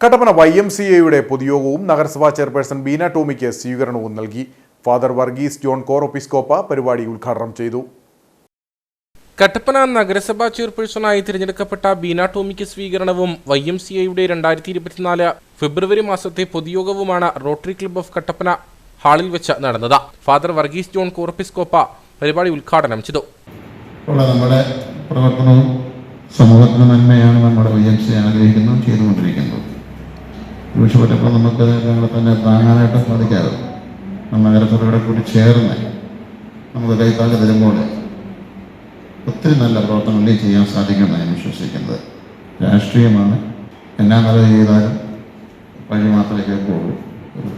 Kattappana Y M C എയുടെ പൊതുയോഗവും നഗരസഭാ chairperson Beena ടോമിക്ക് സ്വീകരണവും നൽകി. ഫാദർ വർഗീസ് ജോൺ കോറോപ്പിസ്കോപ്പ പരിപാടി ഉദ്ഘാടനം ചെയ്തു. കട്ടപ്പന നഗരസഭാ ചെയർപേഴ്സണായി തിരഞ്ഞെടുക്കപ്പെട്ട ബീന ടോമിക്ക് സ്വീകരണവും വൈ എം സി എയുടെ രണ്ടായിരത്തി ഇരുപത്തിനാല് ഫെബ്രുവരി മാസത്തെ പൊതുയോഗവുമാണ് റോട്ടറി ക്ലബ്ബ് ഓഫ് കട്ടപ്പന ഹാളിൽ വെച്ച് നടന്നത്. ഫാദർ വർഗീസ് ജോൺ കോറപ്പിസ്കോപ്പ പരിപാടി ഉദ്ഘാടനം ചെയ്തു. നമ്മുടെ പ്രവർത്തനവും സമൂഹത്തിന് നന്മയാണ് നമ്മുടെ വൈ എം സി ആഗ്രഹിക്കുന്നതും ചെയ്തുകൊണ്ടിരിക്കുന്നത് ഒരുപക്ഷെ പറ്റപ്പോൾ നമുക്ക് ഞങ്ങളെ തന്നെ താങ്ങാനായിട്ട് സാധിക്കാതെ നഗരസഭയുടെ കൂടി ചേർന്ന് നമുക്ക് കൈത്താങ്ങ് തരുമ്പോൾ ഒത്തിരി നല്ല പ്രവർത്തനങ്ങളിൽ ചെയ്യാൻ സാധിക്കുമെന്ന് ഞാൻ വിശ്വസിക്കുന്നത്. രാഷ്ട്രീയമാണ്. എന്നാ നല്ല ചെയ്താലും വഴി മാത്രമേ കേൾക്കുള്ളൂ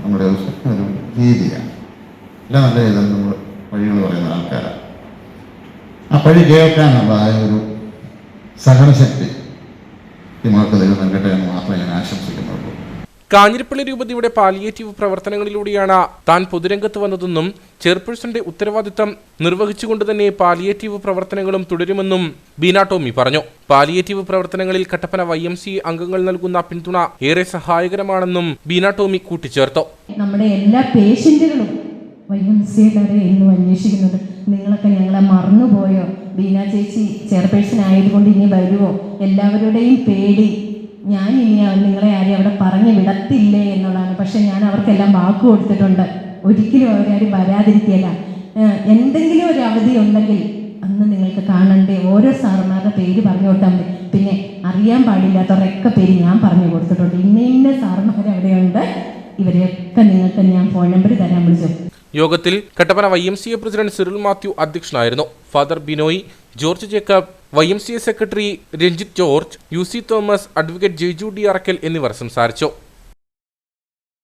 നമ്മുടെ ഒരു രീതിയാണ്. എല്ലാം നല്ല ചെയ്താലും നമ്മൾ വഴികൾ പറയുന്ന ആൾക്കാരാണ്. ആ വഴി കേൾക്കാനുള്ളതായ ഒരു സഹനശക്തി ഈ മാർക്ക് ദൈവം നൽകട്ടെ എന്ന് മാത്രമേ ഞാൻ ആശംസിക്കുന്നുള്ളൂ. കാഞ്ഞിരപ്പള്ളി രൂപതയുടെ പാലിയേറ്റീവ് പ്രവർത്തനങ്ങളിലൂടെയാണ് താൻ പൊതുരംഗത്ത് വന്നതെന്നും ചെയർപേഴ്സന്റെ ഉത്തരവാദിത്തം നിർവഹിച്ചുകൊണ്ട് തന്നെ പാലിയേറ്റീവ് പ്രവർത്തനങ്ങളും തുടരുമെന്നും ബീന ടോമി പറഞ്ഞു. പാലിയേറ്റീവ് പ്രവർത്തനങ്ങളിൽ കട്ടപ്പന വൈ എം സി അംഗങ്ങൾ നൽകുന്ന പിന്തുണ ഏറെ സഹായകരമാണെന്നും ബീന ടോമി കൂട്ടിച്ചേർത്തു. നമ്മുടെ എല്ലാ നിങ്ങളൊക്കെ ഞങ്ങളെ മറന്നുപോയോ? ബീന ചേച്ചി ചെയർപേഴ്സൺ ആയതുകൊണ്ട് ഇനി വരുമോ എല്ലാവരുടെയും പേടി ഞാൻ ഇനി നിങ്ങളെ ആരെയും അവിടെ പറഞ്ഞു വിടത്തില്ലേ എന്നുള്ളതാണ്. പക്ഷെ ഞാൻ അവർക്കെല്ലാം വാക്ക് കൊടുത്തിട്ടുണ്ട്. ഒരിക്കലും അവരാരും വരാതിരിക്കുകയില്ല എന്തെങ്കിലും ഒരു അവധി ഉണ്ടെങ്കിൽ അന്ന് നിങ്ങൾക്ക് കാണണ്ടേ? ഓരോ സാറുമാരുടെ പേര് പറഞ്ഞു കൊടുത്താൽ മതി. പിന്നെ അറിയാൻ പാടില്ലാത്തവരൊക്കെ പേര് ഞാൻ പറഞ്ഞു കൊടുത്തിട്ടുണ്ട്. ഇന്ന ഇന്ന സാറുമാർ അവിടെയുണ്ട്. ഇവരെയൊക്കെ നിങ്ങൾക്ക് ഞാൻ ഫോൺ നമ്പർ തരാൻ വിളിച്ചു. യോഗത്തിൽ Kattappana Y M C A president Cyril Mathew അധ്യക്ഷനായിരുന്നു. Father Binoy George Jacob Y M C A secretary Ranjith George U C Thomas advocate Jaiju D Arackal എന്നിവർ സംസാരിച്ചു.